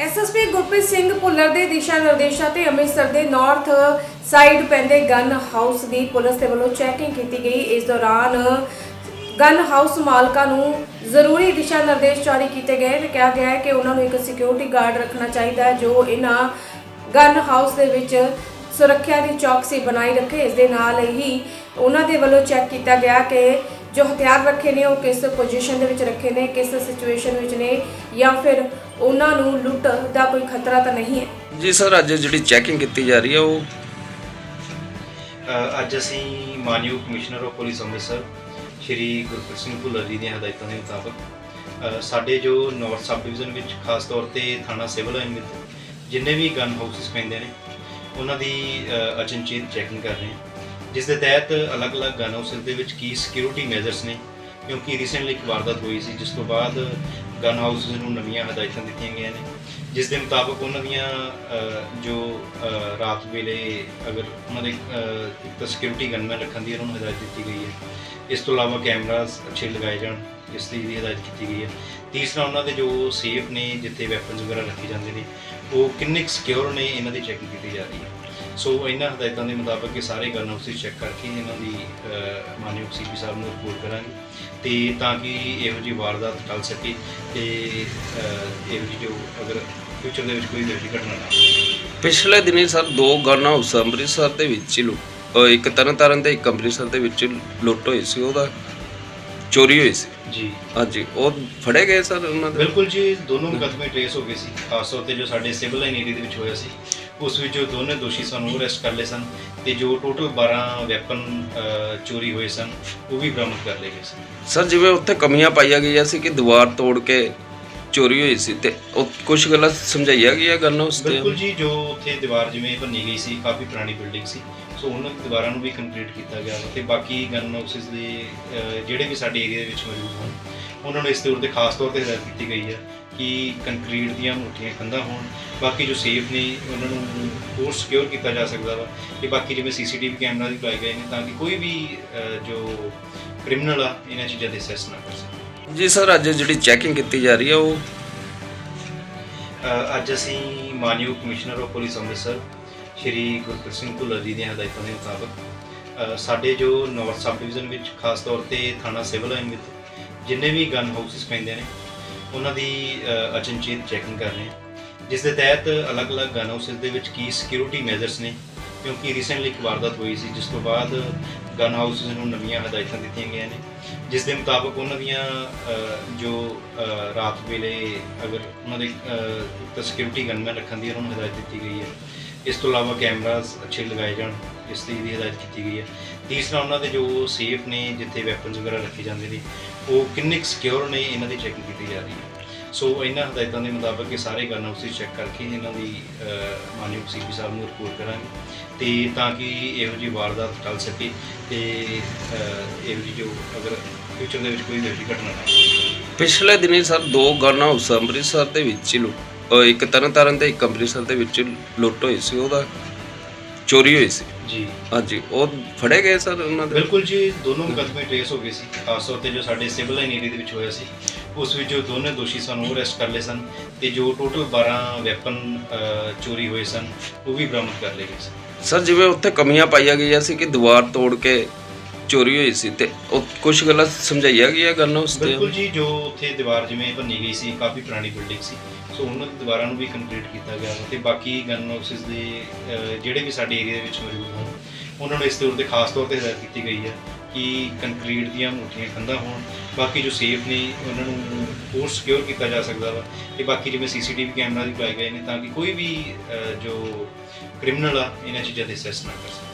SSP Gurpreet Singh Bhullar ਦੇ ਦਿਸ਼ਾ ਨਿਰਦੇਸ਼ਾਂ ਤੇ ਅੰਮ੍ਰਿਤਸਰ ਦੇ ਨਾਰਥ ਸਾਈਡ ਪੈਂਦੇ ਗਨ ਹਾਊਸ ਦੀ ਪੁਲਿਸ ਦੇ ਵੱਲੋਂ ਚੈਕਿੰਗ ਕੀਤੀ ਗਈ। ਇਸ ਦੌਰਾਨ ਗਨ ਹਾਊਸ ਮਾਲਕਾਂ ਨੂੰ ਜ਼ਰੂਰੀ ਦਿਸ਼ਾ ਨਿਰਦੇਸ਼ ਜਾਰੀ ਕੀਤੇ ਗਏ ਤੇ ਕਿਹਾ ਗਿਆ ਹੈ ਕਿ ਉਹਨਾਂ ਨੂੰ ਇੱਕ ਸਿਕਿਉਰਿਟੀ ਗਾਰਡ ਰੱਖਣਾ ਚਾਹੀਦਾ ਹੈ, ਜੋ ਇਹਨਾਂ ਗਨ ਹਾਊਸ ਦੇ ਵਿੱਚ ਸੁਰੱਖਿਆ ਦੀ ਚੌਕਸੀ ਬਣਾਈ ਰੱਖੇ। ਇਸ ਦੇ ਨਾਲ ਹੀ ਉਹਨਾਂ ਦੇ ਵੱਲੋਂ ਚੈੱਕ ਕੀਤਾ ਗਿਆ ਕਿ ਜੋ ਹਥਿਆਰ ਰੱਖੇ ਨੇ ਉਹ ਕਿਸ ਪੋਜੀਸ਼ਨ ਦੇ ਵਿੱਚ ਰੱਖੇ ਨੇ ਕਿਸ ਸਿਚੁਏਸ਼ਨ ਵਿੱਚ ਨੇ ਜਾਂ ਫਿਰ ਉਹਨਾਂ ਨੂੰ ਲੁੱਟ ਦਾ ਕੋਈ ਖਤਰਾ ਤਾਂ ਨਹੀਂ ਹੈ? ਜੀ ਸਰ ਅੱਜ ਜਿਹੜੀ ਚੈਕਿੰਗ ਕੀਤੀ ਜਾ ਰਹੀ ਹੈ ਉਹ ਅ, ਅੱਜ ਅਸੀਂ ਮਾਨਯੋਗ commissioner of police Amritsar Shri Gurpreet Singh Bhullar ji ਦੀਆਂ ਹਦਾਇਤਾਂ ਦੇ ਮੁਤਾਬਕ ਅ, ਸਾਡੇ ਜੋ ਨਾਰਥ ਸਬ ਡਿਵੀਜ਼ਨ ਵਿੱਚ ਖਾਸ ਤੌਰ ਤੇ ਥਾਣਾ ਸਿਵਲ ਲਾਈਨ ਵਿੱਚ ਜਿੰਨੇ ਵੀ ਗਨ ਹਾਊਸਸ ਪੈਂਦੇ ਨੇ ਉਹਨਾਂ ਦੀ ਅ, ਅਚਨਚੇਤ ਚੈਕਿੰਗ ਕਰ ਰਹੇ ਹਾਂ। ਜਿਸ ਦੇ ਤਹਿਤ ਅਲੱਗ-ਅਲੱਗ ਗਨ ਹਾਊਸਸ ਦੇ ਵਿੱਚ ਕੀ ਸਿਕਿਉਰਿਟੀ ਮੈਜ਼ਰਸ ਨੇ, ਕਿਉਂਕਿ ਰੀਸੈਂਟਲੀ ਇੱਕ ਵਾਰਦਾਤ ਹੋਈ ਸੀ, ਜਿਸ ਤੋਂ ਬਾਅਦ ਗਨ ਹਾਊਸਸ ਨੂੰ ਨਵੀਆਂ ਹਦਾਇਤਾਂ ਦਿੱਤੀਆਂ ਗਈਆਂ ਨੇ। ਜਿਸ ਦੇ ਮੁਤਾਬਕ ਉਹਨਾਂ ਦੀਆਂ ਜੋ ਰਾਤ ਵੇਲੇ ਅਗਰ ਉਹਨਾਂ ਦੇ ਇੱਕ ਤਾਂ ਸਿਕਿਉਰਿਟੀ ਗਨਮੈਨ ਰੱਖਣ ਦੀ ਉਹਨਾਂ ਨੂੰ ਹਦਾਇਤ ਦਿੱਤੀ ਗਈ ਹੈ। ਇਸ ਤੋਂ ਇਲਾਵਾ ਕੈਮਰਾਸ ਅੱਛੇ ਲਗਾਏ ਜਾਣ, ਇਸ ਦੀ ਵੀ ਹਦਾਇਤ ਕੀਤੀ ਗਈ ਹੈ। ਤੀਸਰਾ, ਉਹਨਾਂ ਦੇ ਜੋ ਸੇਫ ਨੇ, ਜਿੱਥੇ ਵੈਪਨਸ ਵਗੈਰਾ ਰੱਖੇ ਜਾਂਦੇ ਨੇ, ਉਹ ਕਿੰਨੇ ਸਿਕਿਉਰ ਨੇ, ਇਹਨਾਂ ਦੀ ਚੈਕਿੰਗ ਕੀਤੀ ਜਾ ਰਹੀ ਹੈ। ਸੋ ਇਹਨਾਂ ਹਦਾਇਤਾਂ ਦੇ ਮੁਤਾਬਕ ਇਹ ਸਾਰੇ ਗਨ ਹਾਊਸਿਸ ਚੈੱਕ ਕਰਕੇ ਇਹਨਾਂ ਦੀ ਮਾਨਯੋਗ ਸੀਪੀ ਸਾਹਿਬ ਨੂੰ ਰਿਪੋਰਟ ਕਰਾਂਗੇ। ਤੇ ਤਾਂ ਕਿ ਇਹੋ ਜਿਹੀ ਵਾਰਦਾਤ ਟਲ ਸਕੇ ਤੇ ਇਹੋ ਜਿਹੀ ਜੋ ਅਗਰ ਫਿਊਚਰ ਦੇ ਵਿੱਚ ਕੋਈ ਜਿਹੀ ਘਟਨਾ ਨਾ ਪਿਛਲੇ ਦਿਨੀ ਸਰ ਦੋ ਗਨ ਹਾਊਸ ਅੰਮ੍ਰਿਤਸਰ ਦੇ ਵਿੱਚ ਹੀ ਇੱਕ ਤਰਨਤਾਰਨ ਤੇ ਇੱਕ ਅੰਮ੍ਰਿਤਸਰ ਦੇ ਵਿੱਚ ਲੁੱਟ ਹੋਈ ਸੀ। ਉਹਦਾ ਚੋਰੀ ਹੋਈ ਸੀ। ਜੀ। ਹਾਂਜੀ ਉਹ ਫੜੇ ਗਏ ਸਰ ਉਹਨਾਂ ਦੇ? ਬਿਲਕੁਲ ਜੀ ਦੋਨੋਂ ਮੁਕੱਦਮੇ ਟ੍ਰੇਸ ਹੋ ਗਏ ਸੀ। ਖਾਸ ਤੌਰ ਤੇ ਜੋ ਸਾਡੇ ਸਿਵਲ ਲਾਈਨ ਏਰੀਆ ਦੇ ਵਿੱਚ ਹੋਇਆ ਸੀ। ਉਸ ਵਿੱਚ ਜੋ ਦੋਨੇ ਦੋਸ਼ੀ ਸਨ ਉਹ ਅਰੈਸਟ ਕਰ ਲਏ ਸਨ ਤੇ ਜੋ ਟੋਟਲ 12 ਵੈਪਨ ਚੋਰੀ ਹੋਏ ਸਨ ਉਹ ਵੀ ਬਰਾਮਦ ਕਰ ਲਏ ਗਏ ਸਨ। ਸਰ ਜਿਵੇਂ ਉੱਥੇ ਕਮੀਆਂ ਪਾਈਆਂ ਗਈਆਂ ਸੀ ਕਿ ਦੀਵਾਰ ਤੋੜ ਕੇ ਚੋਰੀ ਹੋਈ ਸੀ ਤੇ ਉਹ ਕੁਝ ਗੱਲਾਂ ਸਮਝਾਈਆਂ ਗਈਆਂ ਗਨ ਹਾਊਸ ਤੇ? ਬਿਲਕੁਲ ਜੀ ਜੋ ਉੱਥੇ ਦੀਵਾਰ ਜਿਵੇਂ ਭੰਨੀ ਗਈ ਸੀ ਕਾਫੀ ਪੁਰਾਣੀ ਬਿਲਡਿੰਗ ਸੀ। ਸੋ ਉਹਨਾਂ ਦੀਵਾਰਾਂ ਨੂੰ ਵੀ ਕੰਕਰੀਟ ਕੀਤਾ ਗਿਆ ਤੇ ਬਾਕੀ ਗਨ ਹਾਊਸਸ ਦੇ ਜਿਹੜੇ ਵੀ ਸਾਡੇ ਏਰੀਆ ਦੇ ਵਿੱਚ ਮੌਜੂਦ ਹਨ ਉਹਨਾਂ ਨੂੰ ਇਸ ਤੌਰ ਤੇ ਖਾਸ ਤੌਰ ਤੇ ਹਦਾਇਤ ਕੀਤੀ ਗਈ ਹੈ ਕਿ ਕੰਕਰੀਟ ਦੀਆਂ ਮੋਟੀਆਂ ਕੰਧਾਂ ਹੋਣ ਬਾਕੀ ਜੋ ਸੇਫ ਨੇ ਉਹਨਾਂ ਨੂੰ ਹੋਰ ਸਿਕਿਉਰ ਕੀਤਾ ਜਾ ਸਕਦਾ ਵਾ। ਤੇ ਬਾਕੀ ਜਿਵੇਂ ਸੀਸੀਟੀਵੀ ਕੈਮਰਾ ਵੀ ਲਾਏ ਗਏ ਨੇ ਤਾਂ ਕਿ ਕੋਈ ਵੀ ਜੋ ਕ੍ਰਿਮੀਨਲ ਆ ਇਹਨਾਂ ਚੀਜ਼ਾਂ ਦੇ ਅਸੈਸ ਨਾ ਕਰ ਸਕੇ। ਜੀ ਸਰ ਅੱਜ ਜਿਹੜੀ ਚੈਕਿੰਗ ਕੀਤੀ ਜਾ ਰਹੀ ਹੈ ਉਹ ਅੱਜ ਅਸੀਂ ਮਾਨਯੋਗ commissioner of police Amritsar Shri Gurpreet Singh Bhullar ji ਦੀਆਂ ਹਦਾਇਤਾਂ ਦੇ ਮੁਤਾਬਕ ਸਾਡੇ ਜੋ ਨਾਰਥ ਸਬ ਡਿਵੀਜ਼ਨ ਵਿੱਚ ਖਾਸ ਤੌਰ ਤੇ ਥਾਣਾ ਸਿਵਲ ਲਾਈਨ ਵਿੱਚ ਜਿੰਨੇ ਵੀ ਗਨ ਹਾਊਸਸ ਪੈਂਦੇ ਨੇ ਉਹਨਾਂ ਦੀ ਅਚਨਚੇਤ ਚੈਕਿੰਗ ਕਰ ਰਹੇ ਹਾਂ। ਜਿਸ ਦੇ ਤਹਿਤ ਅਲੱਗ-ਅਲੱਗ ਗਨ ਹਾਊਸਸ ਦੇ ਵਿੱਚ ਕੀ ਸਿਕਿਉਰਿਟੀ ਮੈਜ਼ਰਸ ਨੇ, ਕਿਉਂਕਿ ਰੀਸੈਂਟਲੀ ਇੱਕ ਵਾਰਦਾਤ ਹੋਈ ਸੀ, ਜਿਸ ਤੋਂ ਬਾਅਦ ਗਨ ਹਾਊਸਸ ਨੂੰ ਨਵੀਆਂ ਹਦਾਇਤਾਂ ਦਿੱਤੀਆਂ ਗਈਆਂ ਨੇ। ਜਿਸ ਦੇ ਮੁਤਾਬਕ ਉਹਨਾਂ ਦੀਆਂ ਜੋ ਰਾਤ ਵੇਲੇ ਅਗਰ ਉਹਨਾਂ ਦੇ ਤਾਂ ਸਿਕਿਉਰਿਟੀ ਗਨਮੈਨ ਰੱਖਣ ਦੀ ਉਹਨਾਂ ਨੂੰ ਹਦਾਇਤ ਦਿੱਤੀ ਗਈ ਹੈ। ਇਸ ਤੋਂ ਇਲਾਵਾ ਕੈਮਰਾਸ ਅੱਛੇ ਲਗਾਏ ਜਾਣ, ਇਸ ਦੀ ਵੀ ਹਦਾਇਤ ਕੀਤੀ ਗਈ ਹੈ। ਤੀਸਰਾ, ਉਹਨਾਂ ਦੇ ਜੋ ਸੇਫ ਨੇ, ਜਿੱਥੇ ਵੈਪਨਸ ਵਗੈਰਾ ਰੱਖੇ ਜਾਂਦੇ ਨੇ ਉਹ ਕਿੰਨੇ ਸਿਕਿਉਰ ਨੇ ਇਹਨਾਂ ਦੀ ਚੈਕਿੰਗ ਕੀਤੀ ਜਾ ਰਹੀ ਹੈ। ਸੋ ਇਹਨਾਂ ਹਦਾਇਤਾਂ ਦੇ ਮੁਤਾਬਕ ਇਹ ਸਾਰੇ ਗਨ ਹਾਊਸਿਸ ਚੈੱਕ ਕਰਕੇ ਇਹਨਾਂ ਦੀ ਅ, ਮਾਨਯੋਗ ਸੀਪੀ ਸਾਹਿਬ ਨੂੰ ਰਿਪੋਰਟ ਕਰਾਂਗੇ। ਤੇ ਤਾਂ ਕਿ ਇਹੋ ਜਿਹੀ ਵਾਰਦਾਤ ਟਲ ਸਕੇ ਤੇ ਇਹੋ ਜਿਹੀ ਜੋ ਅਗਰ ਫਿਊਚਰ ਦੇ ਵਿੱਚ ਕੋਈ ਇਹੋ ਜਿਹੀ ਘਟਨਾ ਨਾ ਪਿਛਲੇ ਦਿਨੀ ਸਰ ਦੋ ਗਨ ਹਾਊਸ ਅੰਮ੍ਰਿਤਸਰ ਦੇ ਵਿੱਚ ਲੁੱਟ ਲੁ- ਅਹ ਇੱਕ ਤਰਨਤਾਰਨ ਤੇ ਇੱਕ ਅੰਮ੍ਰਿਤਸਰ ਦੇ ਵਿੱਚ ਲੁੱਟ ਹੋਈ ਸੀ। ਉਹਦਾ ਚੋਰੀ ਹੋਈ ਸੀ। ਜੀ। ਹਾਂਜੀ ਉਹ ਫੜੇ ਗਏ ਸਰ ਉਹਨਾਂ ਦੇ? ਬਿਲਕੁਲ ਜੀ ਦੋਨੋਂ ਮੁਕੱਦਮੇ ਟ੍ਰੇਸ ਹੋ ਗਏ ਸੀ ਖਾਸ ਤੌਰ ਤੇ ਜੋ ਸਾਡੇ ਸਿਵਲ ਲਾਈਨ ਏਰੀਆ ਦੇ ਵਿੱਚ ਹੋਇਆ ਸੀ। ਉਸ ਵਿੱਚ ਜੋ ਦੋਨੇ ਦੋਸ਼ੀ ਸਨ ਉਹ ਅਰੈਸਟ ਕਰ ਲਏ ਸਨ ਤੇ ਜੋ ਟੋਟਲ 12 ਵੈਪਨ ਚੋਰੀ ਹੋਏ ਸਨ ਉਹ ਵੀ ਬਰਾਮਦ ਕਰ ਲਏ ਗਏ ਸਨ। ਸਰ ਜਿਵੇਂ ਉੱਥੇ ਕਮੀਆਂ ਪਾਈਆਂ ਗਈਆਂ ਸੀ ਕਿ ਦੀਵਾਰ ਤੋੜ ਕੇ ਚੋਰੀ ਹੋਈ ਸੀ ਤੇ ਉਹ ਕੁਝ ਗੱਲਾਂ ਸਮਝਾਈਆਂ ਗਈਆਂ ਗਨ ਹਾਊਸ ਤੇ। ਬਿਲਕੁਲ ਜੀ ਜੋ ਉੱਥੇ ਦੀਵਾਰ ਜਿਵੇਂ ਭੰਨੀ ਗਈ ਸੀ ਕਾਫੀ ਪੁਰਾਣੀ ਬਿਲਡਿੰਗ ਸੀ। ਸੋ ਉਹਨਾਂ ਦੀ ਦੀਵਾਰਾਂ ਨੂੰ ਵੀ ਕੰਕਰੀਟ ਕੀਤਾ ਗਿਆ ਵਾ ਤੇ ਬਾਕੀ ਗਨ ਹਾਊਸਸ ਦੇ ਅਹ, ਜਿਹੜੇ ਵੀ ਸਾਡੇ ਏਰੀਆ ਦੇ ਵਿੱਚ ਮੌਜੂਦ ਹਨ ਉਹਨਾਂ ਨੂੰ ਇਸ ਤੌਰ ਤੇ ਖਾਸ ਤੌਰ ਤੇ ਹਦਾਇਤ ਕੀਤੀ ਗਈ ਹੈ ਕਿ ਕੰਕਰੀਟ ਦੀਆਂ ਮੋਟੀਆਂ ਕੰਧਾਂ ਹੋਣ। ਬਾਕੀ ਜੋ ਸੇਫ ਨੇ ਉਹਨਾਂ ਨੂੰ ਹੋਰ ਸਿਕਿਉਰ ਕੀਤਾ ਜਾ ਸਕਦਾ ਵਾ ਤੇ ਬਾਕੀ ਜਿਵੇਂ ਸੀਸੀਟੀਵੀ ਕੈਮਰਾ ਵੀ ਪਾਏ ਗਏ ਨੇ ਤਾਂ ਕਿ ਕੋਈ ਵੀ ਅਹ, ਜੋ ਕ੍ਰਿਮੀਨਲ ਆ ਇਹਨਾਂ ਚੀਜ਼ਾਂ ਦੇ ਅਸੈਸ ਨਾ ਕਰ ਸਕੇ।